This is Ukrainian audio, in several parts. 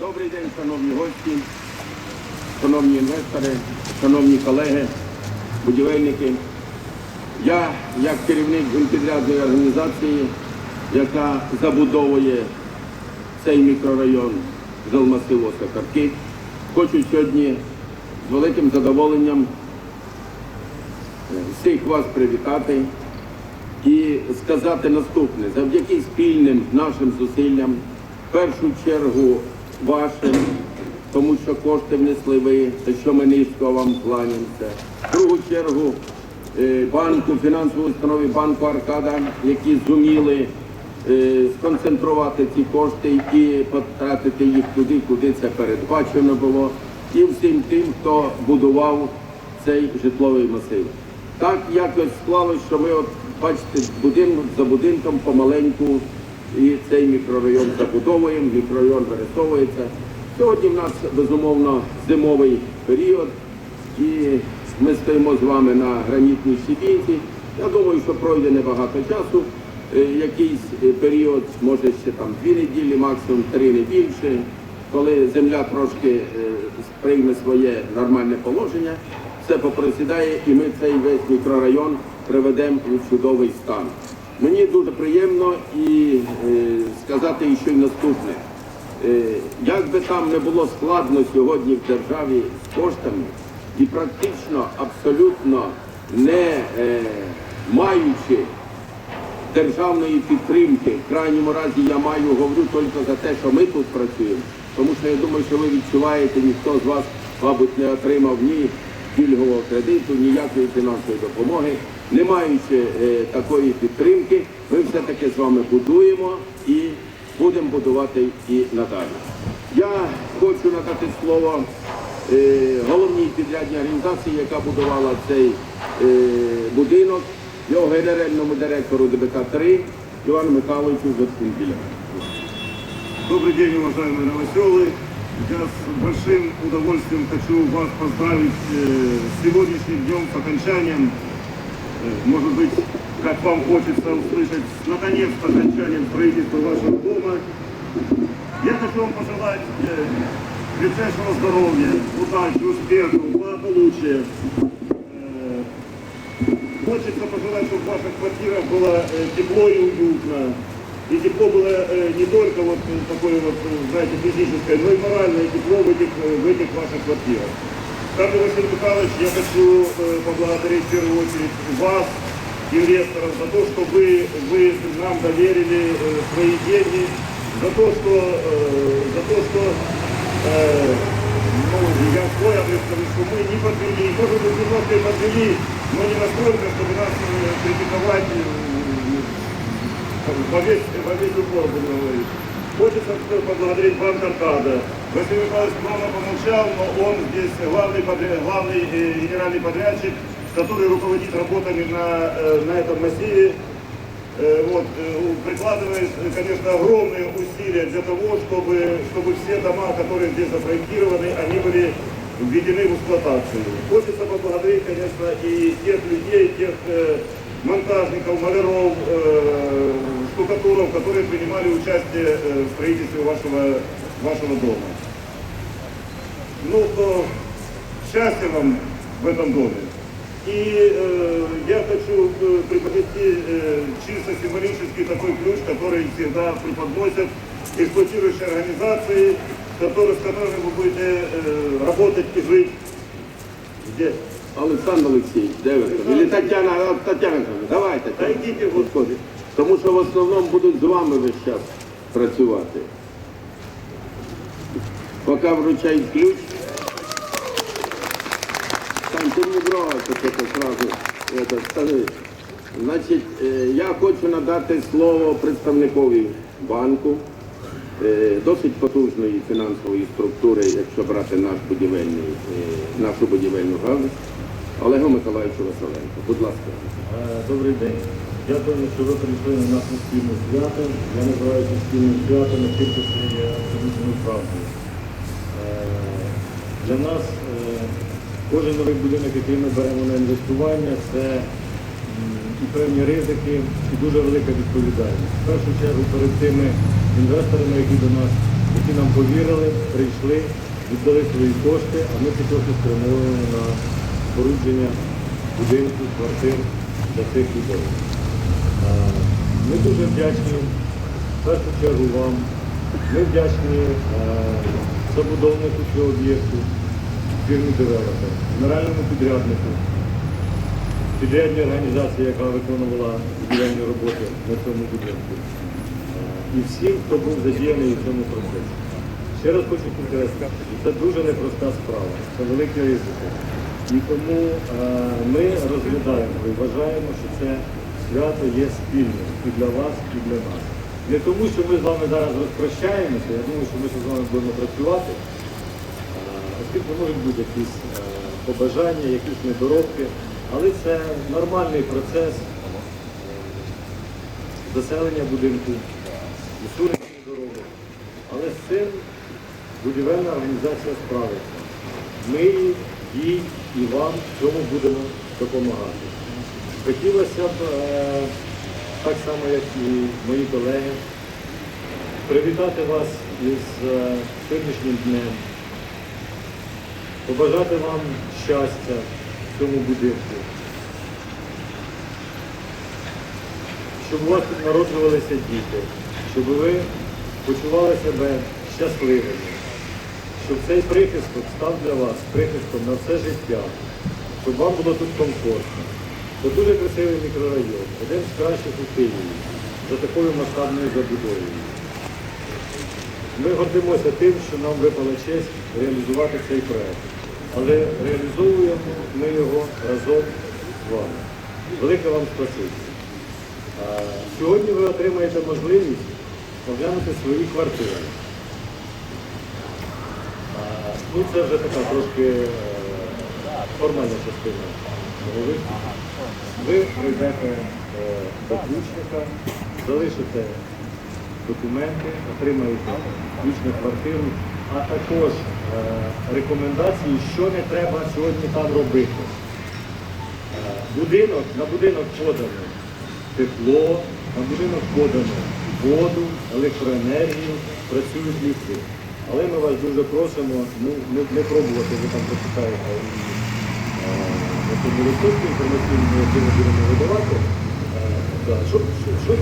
Добрий день, шановні гості, шановні інвестори, шановні колеги, будівельники. Я, як керівник підрядної організації, яка забудовує цей мікрорайон жилмасиву Сокарки, хочу сьогодні з великим задоволенням е, всіх вас привітати і сказати наступне. Завдяки спільним нашим зусиллям, в першу чергу вашим, тому що кошти внесли ви, за що ми низько вам кланяємося. В другу чергу е, банку, фінансової установи банку Аркада, які зуміли е, сконцентрувати ці кошти і потратити їх туди, куди це передбачено було, і всім тим, хто будував цей житловий масив. Так якось склалось, що ми от бачите, будинок за будинком помаленьку і цей мікрорайон забудовуємо, мікрорайон вирисовується. Сьогодні в нас безумовно зимовий період, і ми стоїмо з вами на гранітній щебінці. Я думаю, що пройде небагато часу. Е, Якийсь е, період, може ще там дві неділі, максимум три не більше, коли земля трошки е, прийме своє нормальне положення, все попросідає, і ми цей весь мікрорайон приведемо у чудовий стан. Мені дуже приємно і е, сказати ще й наступне. Е, як би там не було складно сьогодні в державі з коштами, і практично абсолютно не е, маючи державної підтримки, в крайньому разі я маю говорю тільки за те, що ми тут працюємо, тому що я думаю, що ви відчуваєте, ніхто з вас, мабуть, не отримав ні пільгового кредиту, ніякої фінансової допомоги Не маючи е, такої підтримки, ми все-таки з вами будуємо і будемо будувати і надалі. Я хочу надати слово е, головній підрядній організації, яка будувала цей е, будинок, його генеральному директору ДБК-3 Івану Михайловичу Зацкунбіля. Добрый день, уважаемые новоселы. Я с большим удовольствием хочу вас поздравить э, с сегодняшним днем, с окончанием, э, может быть, как вам хочется услышать, наконец с окончанием строительства вашего дома. Я хочу вам пожелать э, крепчайшего здоровья, удачи, успеха, благополучия. Э, Хочется пожелать, чтобы в ваших квартирах было э, тепло и уютно. И тепло было э, не только вот э, такое вот, э, знаете, физическое, но и моральное тепло в этих, э, в этих ваших квартирах. Также, Василий Михайлович, я хочу э, поблагодарить в первую очередь вас, инвесторов, за то, что вы, вы нам доверили э, свои деньги, за то, что, э, за то, что э, ну, я свой адрес скажу, что мы не подвели, может быть, немножко и подвели, но не настолько, чтобы нас э, критиковать э, во весь, во весь упор, будем говорить. Хочется поблагодарить Банк Аркада. Василий Михайлович много помолчал, но он здесь главный, подряд- главный э, генеральный подрядчик, который руководит работами на, э, на этом массиве. Э, Вот, э, прикладывает, э, конечно, огромные усилия для того, чтобы, чтобы все дома, которые здесь запроектированы, они были введены в эксплуатацию. Хочется поблагодарить, конечно, и тех людей, тех э, монтажников, маляров, э, штукатуров, которые принимали участие э, в строительстве вашего, вашего дома. Ну, э, счастья вам в этом доме. И э, я хочу э, преподнести э, чисто символический такой ключ, который всегда преподносят эксплуатирующие организации, которые, с которыми вы будете э, работать и жить. Где? Олександр Олексійович, де ви там? Или Тетяна, а, Тетяна, каже, давайте. Та йдіть, Господи. Тому що в основному будуть з вами весь час працювати. Поки вручають ключ, там ти не бросишся це сразу. Значить, е, я хочу надати слово представникові банку, е, досить потужної фінансової структури, якщо брати наш будівельний, е, нашу будівельну галузь, Олегу Миколаївичу Василенко. Будь ласка. Е, Добрий день. Дякуємо, що ви прийшли на наше спільне свято. Я називаю це спільним святом, оскільки це є абсолютною правдою. Е, Для нас е, кожен новий будинок, який ми беремо на інвестування, це і певні ризики, і дуже велика відповідальність. В першу чергу перед тими інвесторами, які до нас які нам повірили, прийшли, віддали свої кошти, а ми ці кошти спрямовуємо на спорудження будинків, квартир для цих людей. Ми дуже вдячні в першу чергу вам. Ми вдячні е, забудовнику цього об'єкту, фірмі девелопер, генеральному підряднику, підрядній організації, яка виконувала будівельні роботи на цьому будинку. І всім, хто був задіяний у цьому процесі. Ще раз хочу підкреслити, це дуже непроста справа, це великі ризики. І тому е, ми розглядаємо і вважаємо, що це свято є спільним і для вас, і для нас. Не тому, що ми з вами зараз розпрощаємося, я думаю, що ми ще з вами будемо працювати, е, оскільки можуть бути якісь е, побажання, якісь недоробки, але це нормальний процес заселення будинку, усунення дороги. Але з цим будівельна організація справиться. Ми їй і вам в цьому будемо допомагати. Хотілося б, е, так само як і мої колеги, привітати вас із е, сьогоднішнім днем, побажати вам щастя в цьому будинку, щоб у вас народжувалися діти, щоб ви почували себе щасливими, щоб цей прихисток став для вас прихистком на все життя, щоб вам було тут комфортно. Це дуже красивий мікрорайон, один з кращих у Києві, за такою масштабною забудовою. Ми гордимося тим, що нам випала честь реалізувати цей проект. Але реалізовуємо ми його разом з вами. Велике вам спасибі. Сьогодні ви отримаєте можливість оглянути свої квартири. Ну, це вже така трошки е, формальна частина. Ви прийдете е, до ключника, залишите документи, отримаєте ключ квартиру, а також е, рекомендації, що не треба сьогодні там робити. Будинок, на будинок подано тепло, на будинок подано воду, електроенергію, працюють ліфти. Але ми вас дуже просимо ну, не, не пробувати, ви там прочитаєте е, на інформаційному, який ми будемо видавати. Е,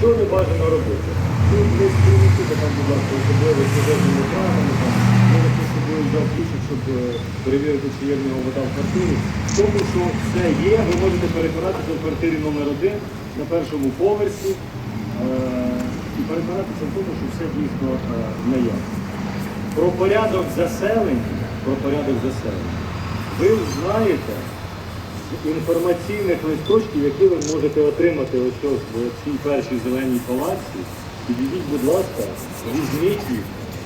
Що, не бажано робити? Ну, не сприйміть там, будь ласка, особливо з пожежними правами, там, хтось з собою взяв ключик, щоб е, перевірити, чи є в нього вода в квартирі. Тому що все є, ви можете переконатися в квартирі номер один на першому поверсі і переконатися в тому, що все дійсно е, наявне. Про порядок заселення, про порядок заселення. Ви знаєте з інформаційних листочків, які ви можете отримати ось в цій першій зеленій палаці. Підійдіть, будь ласка, візьміть їх,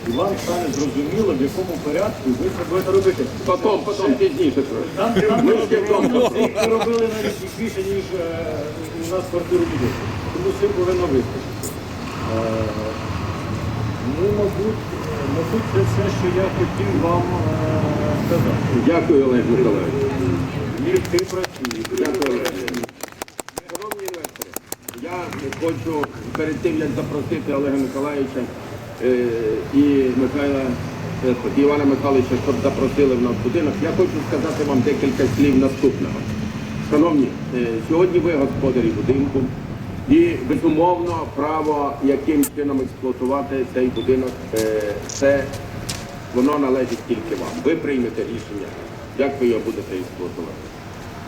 і вам стане зрозуміло, в якому порядку ви це будете робити. Потом, потом пізніше. Там, Ми робили, навіть більше, ніж е, у нас квартиру буде. Тому все повинно вистачити. Е, Ну, мабуть, е, мабуть, це все, що я хотів вам е, сказати. Дякую, Олег Миколаївич. Ліфти працюють. Дякую, Олег. Шановні інвестори, я хочу перед тим, як запросити Олега Миколаївича е, і Михайла е, Івана Михайловича, щоб запросили в нас будинок, я хочу сказати вам декілька слів наступного. Шановні, сьогодні ви господарі будинку і безумовно право, яким чином експлуатувати цей будинок, е, це воно належить тільки вам. Ви приймете рішення, як ви його будете експлуатувати.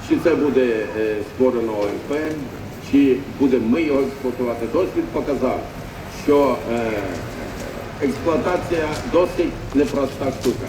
Чи це буде е, створено ОМП, чи будемо ми його експлуатувати. Досвід показав, що е, експлуатація досить непроста штука.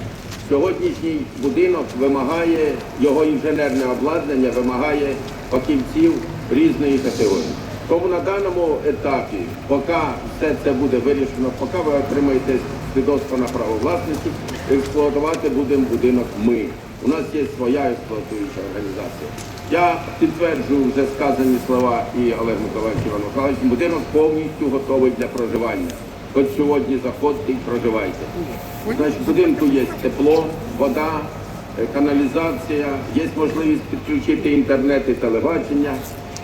Сьогоднішній будинок вимагає, його інженерне обладнання вимагає фахівців різної категорії. Тому на даному етапі, поки все це буде вирішено, поки ви отримаєте свідоцтво на право власності, експлуатувати будемо будинок ми. У нас є своя експлуатуюча організація. Я підтверджую вже сказані слова і Олег Миколаївич Іван Михайлович, будинок повністю готовий для проживання. Хоч сьогодні заходьте і проживайте. Значить, в будинку є тепло, вода, е, каналізація, є можливість підключити інтернет і телебачення.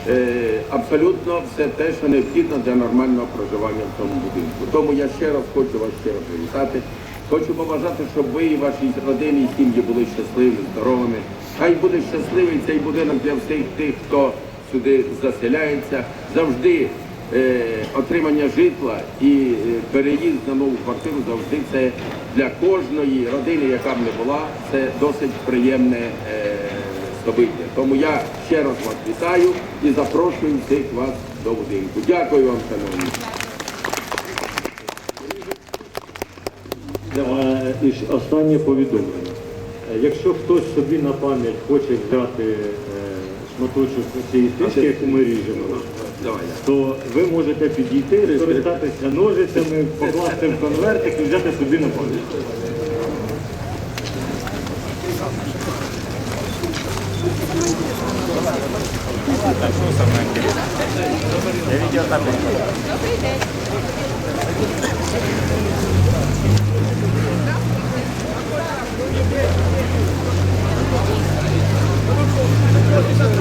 Е, абсолютно все те, що необхідно для нормального проживання в цьому будинку. Тому я ще раз хочу вас раз привітати. Хочу побажати, щоб ви і ваші родини і сім'ї були щасливі, здоровими. Хай буде щасливий цей будинок для всіх тих, хто сюди заселяється. Завжди е, отримання житла і е, переїзд на нову квартиру завжди це для кожної родини, яка б не була, це досить приємне е, собиття. Тому я ще раз вас вітаю і запрошую всіх вас до будинку. Дякую вам, шановні. Е, І останнє повідомлення. Е, Якщо хтось собі на пам'ять хоче взяти е, шматочок цієї стрічки, яку ми ріжемо, то ви можете підійти, скористатися ножицями, покласти в конвертик і взяти собі на пам'ять. Я видео там.